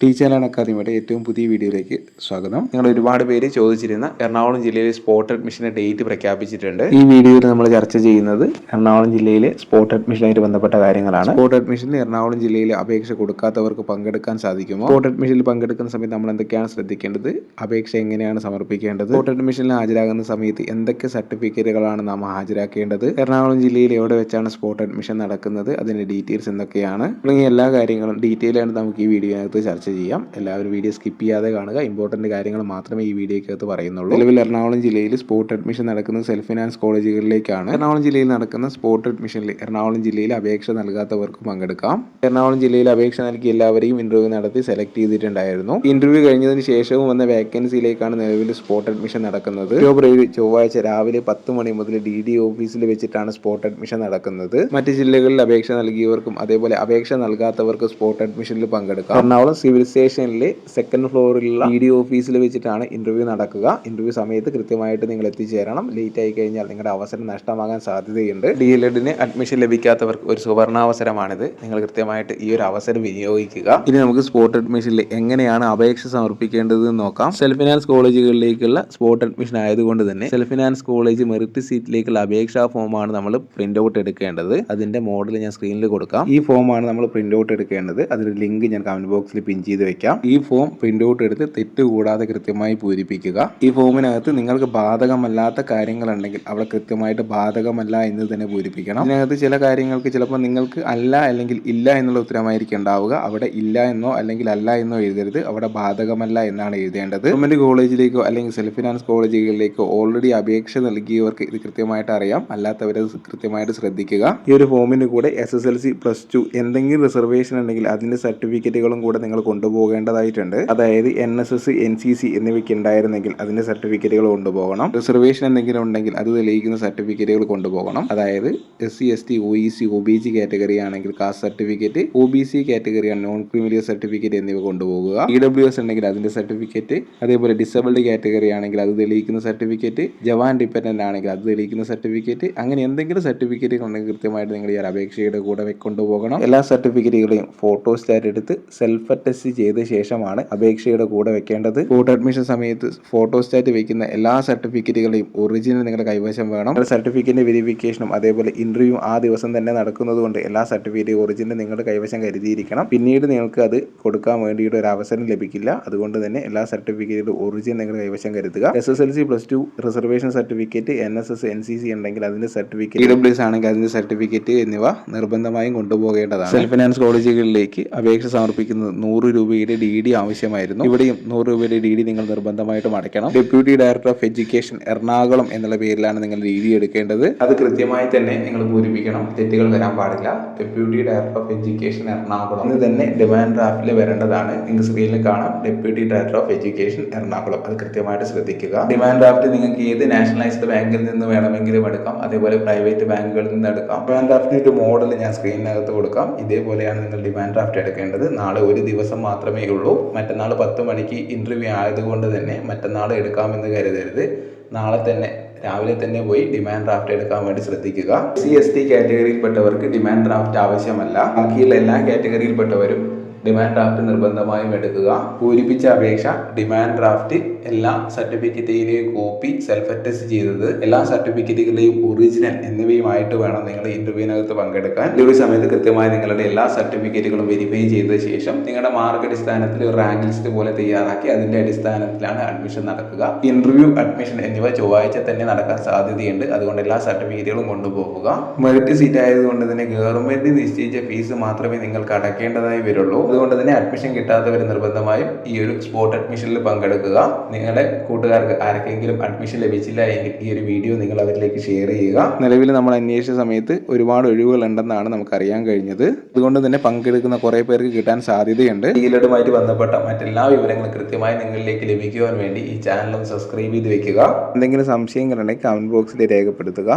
Teacher അക്കാദമിയുടെ ഏറ്റവും പുതിയ വീഡിയോയിലേക്ക് സ്വാഗതം. നിങ്ങൾ ഒരുപാട് പേര് ചോദിച്ചിരുന്ന എറണാകുളം ജില്ലയിലെ സ്പോട്ട് അഡ്മിഷന്റെ ഡേറ്റ് പ്രഖ്യാപിച്ചിട്ടുണ്ട്. ഈ വീഡിയോയിൽ നമ്മൾ ചർച്ച ചെയ്യുന്നത് എറണാകുളം ജില്ലയിലെ സ്പോട്ട് അഡ്മിഷനായിട്ട് ബന്ധപ്പെട്ട കാര്യങ്ങളാണ്. സ്പോട്ട് അഡ്മിഷനിൽ എറണാകുളം ജില്ലയിൽ അപേക്ഷ കൊടുക്കാത്തവർക്ക് പങ്കെടുക്കാൻ സാധിക്കുമോ? സ്പോട്ട് അഡ്മിഷനിൽ പങ്കെടുക്കുന്ന സമയത്ത് നമ്മൾ എന്തൊക്കെയാണ് ശ്രദ്ധിക്കേണ്ടത്? അപേക്ഷ എങ്ങനെയാണ് സമർപ്പിക്കേണ്ടത്? സ്പോട്ട് അഡ്മിഷനിൽ ഹാജരാകുന്ന സമയത്ത് എന്തൊക്കെ സർട്ടിഫിക്കറ്റുകളാണ് നാം ഹാജരാക്കേണ്ടത്? എറണാകുളം ജില്ലയിൽ എവിടെ വെച്ചാണ് സ്പോട്ട് അഡ്മിഷൻ നടക്കുന്നത്? അതിന്റെ ഡീറ്റെയിൽസ് എന്തൊക്കെയാണ്? തുടങ്ങിയ എല്ലാ കാര്യങ്ങളും ഡീറ്റെയിൽ ആയിട്ട് നമുക്ക് ഈ വീഡിയോയ്ക്കകത്ത് ചർച്ച ചെയ്യാം. എല്ലാവരും വീഡിയോ സ്കിപ്പ് ചെയ്യാതെ കാണുക. ഇമ്പോർട്ടന്റ് കാര്യങ്ങൾ മാത്രമേ ഈ വീഡിയോയ്ക്കകത്ത് പറയുന്നുള്ളൂ. നിലവിൽ എറണാകുളം ജില്ലയിൽ സ്പോട്ട് അഡ്മിഷൻ നടക്കുന്ന സെൽഫ് ഫിനാൻസ് കോളേജുകളിലേക്കാണ്. എറണാകുളം ജില്ലയിൽ നടക്കുന്ന സ്പോട്ട് അഡ്മിഷനിൽ എറണാകുളം ജില്ലയിൽ അപേക്ഷ നൽകാത്തവർക്ക് പങ്കെടുക്കാം. എറണാകുളം ജില്ലയിൽ അപേക്ഷ നൽകി എല്ലാവരെയും ഇന്റർവ്യൂ നടത്തി സെലക്ട് ചെയ്തിട്ടുണ്ടായിരുന്നു. ഇന്റർവ്യൂ കഴിഞ്ഞതിന് ശേഷവും വന്ന വേക്കൻസിയിലേക്കാണ് നിലവിൽ സ്പോട്ട് അഡ്മിഷൻ നടക്കുന്നത്. ഒക്ടോബർ ഏഴ് ചൊവ്വാഴ്ച രാവിലെ പത്ത് മണി മുതൽ ഡി ഡി ഓഫീസിൽ വെച്ചിട്ടാണ് സ്പോട്ട് അഡ്മിഷൻ നടക്കുന്നത്. മറ്റ് ജില്ലകളിൽ അപേക്ഷ നൽകിയവർക്കും അതേപോലെ അപേക്ഷ നൽകാത്തവർക്ക് സ്പോട്ട് അഡ്മിഷനിൽ പങ്കെടുക്കാം. എറണാകുളം സിവിൽ സ്റ്റേഷനിലെ സെക്കൻഡ് ഫ്ലോറിലുള്ള ഇ ഡി ഓഫീസിൽ വെച്ചിട്ടാണ് ഇന്റർവ്യൂ നടക്കുക. ഇന്റർവ്യൂ സമയത്ത് കൃത്യമായിട്ട് നിങ്ങൾ എത്തിച്ചേരണം. ലേറ്റ് ആയി കഴിഞ്ഞാൽ നിങ്ങളുടെ അവസരം നഷ്ടമാകാൻ സാധ്യതയുണ്ട്. ഡി എൽ എഡിന് അഡ്മിഷൻ ലഭിക്കാത്തവർക്ക് ഒരു സുവർണാവസരമാണിത്. നിങ്ങൾ കൃത്യമായിട്ട് ഈ ഒരു അവസരം വിനിയോഗിക്കുക. ഇനി നമുക്ക് സ്പോട്ട് അഡ്മിഷനിൽ എങ്ങനെയാണ് അപേക്ഷ സമർപ്പിക്കേണ്ടത് നോക്കാം. സെൽഫ് ഫിനാൻസ് കോളേജുകളിലേക്കുള്ള സ്പോട്ട് അഡ്മിഷൻ ആയതുകൊണ്ട് തന്നെ സെൽഫ് ഫിനാൻസ് കോളേജ് മെറിറ്റ് സീറ്റിലേക്കുള്ള അപേക്ഷാ ഫോമാണ് നമ്മൾ പ്രിന്റ് ഔട്ട് എടുക്കേണ്ടത്. അതിന്റെ മോഡൽ ഞാൻ സ്ക്രീനിൽ കൊടുക്കാം. ഈ ഫോമാണ് നമ്മൾ പ്രിന്റ് ഔട്ട് എടുക്കേണ്ടത്. അതിന്റെ ലിങ്ക് ഞാൻ കമന്റ് ബോക്സിൽ പിൻ ചെയ്ത് വെക്കാം. ഈ ഫോം പ്രിന്റ് ഔട്ട് എടുത്ത് തെറ്റ് കൂടാതെ കൃത്യമായി പൂരിപ്പിക്കുക. ഈ ഫോമിനകത്ത് നിങ്ങൾക്ക് ബാധകമല്ലാത്ത കാര്യങ്ങൾ ഉണ്ടെങ്കിൽ അവിടെ കൃത്യമായിട്ട് ബാധകമല്ല എന്ന് തന്നെ പൂരിപ്പിക്കണം. ഇതിനകത്ത് ചില കാര്യങ്ങൾക്ക് ചിലപ്പോൾ നിങ്ങൾക്ക് അല്ല അല്ലെങ്കിൽ ഇല്ല എന്നുള്ള ഉത്തരമായിരിക്കും ഉണ്ടാവുക. അവിടെ ഇല്ല എന്നോ അല്ലെങ്കിൽ അല്ല എന്നോ എഴുതരുത്. അവിടെ ബാധകമല്ല എന്നാണ് എഴുതേണ്ടത്. ഗവൺമെന്റ് കോളേജിലേക്കോ അല്ലെങ്കിൽ സെൽഫ് ഫിനാൻസ് കോളേജുകളിലേക്കോ ഓൾറെഡി അപേക്ഷ നൽകിയവർക്ക് ഇത് കൃത്യമായിട്ട് അറിയാം. അല്ലാത്തവരെ കൃത്യമായിട്ട് ശ്രദ്ധിക്കുക. ഈ ഒരു ഫോമിന് കൂടെ S S L C plus two എന്തെങ്കിലും റിസർവേഷൻ ഉണ്ടെങ്കിൽ അതിന്റെ സർട്ടിഫിക്കറ്റുകളും കൂടെ നിങ്ങൾ കൊണ്ടുപോകേണ്ടതായിട്ടുണ്ട്. അതായത് N S S N C C എന്നിവയ്ക്ക് ഉണ്ടായിരുന്നെങ്കിൽ അതിന്റെ സർട്ടിഫിക്കറ്റുകൾ കൊണ്ടുപോകണം. റിസർവേഷൻ എന്തെങ്കിലും ഉണ്ടെങ്കിൽ അത് തെളിയിക്കുന്ന സർട്ടിഫിക്കറ്റുകൾ കൊണ്ടുപോകണം. അതായത് S C S T O E C O B C category ആണെങ്കിൽ caste certificate O B C category ആണ് നോൺ ക്രിമിനൽ സർട്ടിഫിക്കറ്റ് എന്നിവ കൊണ്ടുപോകുക. ഇ ഡബ്ല്യു എസ് ഉണ്ടെങ്കിൽ അതിന്റെ സർട്ടിഫിക്കറ്റ് അതേപോലെ ഡിസബിൾഡ് കാറ്റഗറി ആണെങ്കിൽ അത് തെളിയിക്കുന്ന സർട്ടിഫിക്കറ്റ് ജവാൻ ഡിപ്പെൻഡന്റ് ആണെങ്കിൽ അത് തെളിയിക്കുന്ന സർട്ടിഫിക്കറ്റ് അങ്ങനെ എന്തെങ്കിലും സർട്ടിഫിക്കറ്റുകൾ ഉണ്ടെങ്കിൽ കൃത്യമായിട്ട് നിങ്ങൾ ഈ അപേക്ഷയുടെ കൂടെ കൊണ്ടുപോകണം. എല്ലാ സർട്ടിഫിക്കറ്റുകളെയും ഫോട്ടോ സ്റ്റാറ്റ് എടുത്ത് സെൽഫ് അറ്റസ്റ്റ് ചെയ്ത ശേഷമാണ് അപേക്ഷയുടെ കൂടെ വെക്കേണ്ടത്. ഫോട്ടോ അഡ്മിഷൻ സമയത്ത് ഫോട്ടോ സ്റ്റാറ്റ് വെക്കുന്ന എല്ലാ സർട്ടിഫിക്കറ്റുകളെയും ഒറിജിനൽ നിങ്ങളുടെ കൈവശം വേണം. സർട്ടിഫിക്കറ്റിന്റെ വെരിഫിക്കേഷനും അതേപോലെ ഇന്റർവ്യൂ ആ ദിവസം തന്നെ നടക്കുന്നതുകൊണ്ട് എല്ലാ സർട്ടിഫിക്കറ്റ് ഒറിജിനൽ നിങ്ങളുടെ കൈവശം കരുതിയിരിക്കണം. പിന്നീട് നിങ്ങൾക്ക് അത് കൊടുക്കാൻ വേണ്ടിയിട്ട് ഒരു അവസരം ലഭിക്കില്ല. അതുകൊണ്ട് തന്നെ എല്ലാ സർട്ടിഫിക്കറ്റുകളും ഒറിജിനൽ നിങ്ങളുടെ കൈവശം കരുതുക. S S L C plus two reservation certificate N S S N C C ഉണ്ടെങ്കിൽ അതിന്റെ സർട്ടിഫിക്കറ്റ് ഡബ്ല്യു എസ് ആണെങ്കിൽ അതിന്റെ സർട്ടിഫിക്കറ്റ് എന്നിവ നിർബന്ധമായും കൊണ്ടുപോകേണ്ടതാണ്. സെൽഫ് ഫിനാൻസ് കോളേജുകളിലേക്ക് അപേക്ഷ സമർപ്പിക്കുന്നത് നൂറ് രൂപയുടെ ഡി ഡി ആവശ്യമായിരുന്നു. ഇവിടെയും നൂറ് രൂപയുടെ ഡി ഡി നിങ്ങൾ നിർബന്ധമായിട്ടും അടയ്ക്കണം. Deputy director of education Ernakulam എന്നുള്ള പേരിലാണ് നിങ്ങൾ ഡി ഡി എടുക്കേണ്ടത്. അത് കൃത്യമായി തന്നെ നിങ്ങൾ പൂരിപ്പിക്കണം. തെറ്റുകൾ വരാൻ പാടില്ല. Deputy director of education Ernakulam. എന്ന് തന്നെ ഡിമാൻഡ് ഡ്രാഫ്റ്റിൽ വരേണ്ടതാണ്. നിങ്ങൾ സ്ക്രീനിൽ കാണാം. Deputy director of education Ernakulam. അത് കൃത്യമായിട്ട് ശ്രദ്ധിക്കുക. ഡിമാൻഡ് ഡ്രാഫ്റ്റ് നിങ്ങൾക്ക് ഏത് നാഷണലൈസ്ഡ് ബാങ്കിൽ നിന്ന് വേണമെങ്കിലും എടുക്കാം. അതേപോലെ പ്രൈവറ്റ് ബാങ്കുകളിൽ നിന്ന് എടുക്കാം. ഡിമാൻഡ് ഡ്രാഫ്റ്റിന്റെ ഒരു മോഡൽ ഞാൻ സ്ക്രീനിനകത്ത് കൊടുക്കാം. ഇതേപോലെയാണ് നിങ്ങൾ ഡിമാൻഡ് ഡ്രാഫ്റ്റ് എടുക്കേണ്ടത്. നാളെ ഒരു ദിവസം മാത്രമേ ഉള്ളൂ മറ്റന്നാൾ പത്ത് മണിക്ക് ഇന്റർവ്യൂ ആയതുകൊണ്ട് തന്നെ മറ്റന്നാൾ എടുക്കാമെന്ന് കരുതരുത്. നാളെ തന്നെ രാവിലെ തന്നെ പോയി ഡിമാൻഡ് ഡ്രാഫ്റ്റ് എടുക്കാൻ വേണ്ടി ശ്രദ്ധിക്കുക. സി എസ് ടി കാറ്റഗറിയിൽപ്പെട്ടവർക്ക് ഡിമാൻഡ് ഡ്രാഫ്റ്റ് ആവശ്യമല്ല. ബാക്കിയുള്ള എല്ലാ കാറ്റഗറിയിൽപ്പെട്ടവരും ഡിമാൻഡ് ഡ്രാഫ്റ്റ് നിർബന്ധമായും എടുക്കുക. പൂരിപ്പിച്ച അപേക്ഷ ഡിമാൻഡ് ഡ്രാഫ്റ്റ് എല്ലാ സർട്ടിഫിക്കറ്റിന്റെയും കോപ്പി സെൽഫ് അറ്റസ്റ്റ് ചെയ്തത് എല്ലാ സർട്ടിഫിക്കറ്റുകളുടെയും ഒറിജിനൽ എന്നിവയുമായിട്ട് വേണം നിങ്ങൾ ഇന്റർവ്യൂവിനകത്ത് പങ്കെടുക്കാൻ. ഈ ഒരു സമയത്ത് കൃത്യമായി നിങ്ങളുടെ എല്ലാ സർട്ടിഫിക്കറ്റുകളും വെരിഫൈ ചെയ്ത ശേഷം നിങ്ങളുടെ മാർക്ക് അടിസ്ഥാനത്തിൽ ഒരു റാങ്ക് ലിസ്റ്റ് പോലെ തയ്യാറാക്കി അതിന്റെ അടിസ്ഥാനത്തിലാണ് അഡ്മിഷൻ നടക്കുക. ഇന്റർവ്യൂ അഡ്മിഷൻ എന്നിവ ചൊവ്വാഴ്ച തന്നെ നടക്കാൻ സാധ്യതയുണ്ട്. അതുകൊണ്ട് എല്ലാ സർട്ടിഫിക്കറ്റുകളും കൊണ്ടുപോകുക. മെറിറ്റ് സീറ്റ് ആയതുകൊണ്ട് തന്നെ ഗവൺമെന്റ് നിശ്ചയിച്ച ഫീസ് മാത്രമേ നിങ്ങൾക്ക് അടക്കേണ്ടതായി വരുള്ളൂ. അതുകൊണ്ട് തന്നെ അഡ്മിഷൻ കിട്ടാത്തവർ നിർബന്ധമായും ഈ ഒരു സ്പോട്ട് അഡ്മിഷനിൽ പങ്കെടുക്കുക. നിങ്ങളുടെ കൂട്ടുകാർക്ക് ആർക്കെങ്കിലും അഡ്മിഷൻ ലഭിച്ചില്ല എങ്കിൽ ഈ ഒരു വീഡിയോ നിങ്ങൾ അവരിലേക്ക് ഷെയർ ചെയ്യുക. നിലവിൽ നമ്മൾ അന്വേഷിച്ച സമയത്ത് ഒരുപാട് ഒഴിവുകൾ ഉണ്ടെന്നാണ് നമുക്ക് അറിയാൻ കഴിഞ്ഞത്. അതുകൊണ്ട് തന്നെ പങ്കെടുക്കുന്ന കുറേ പേർക്ക് കിട്ടാൻ സാധ്യതയുണ്ട്. ഡീലറുമായിട്ട് ബന്ധപ്പെട്ട മറ്റെല്ലാ വിവരങ്ങളും കൃത്യമായി നിങ്ങളിലേക്ക് ലഭിക്കുവാൻ വേണ്ടി ഈ ചാനൽ ഒന്ന് സബ്സ്ക്രൈബ് ചെയ്ത് വെക്കുക. എന്തെങ്കിലും സംശയങ്ങളുണ്ടെങ്കിൽ കമന്റ് ബോക്സിൽ രേഖപ്പെടുത്തുക.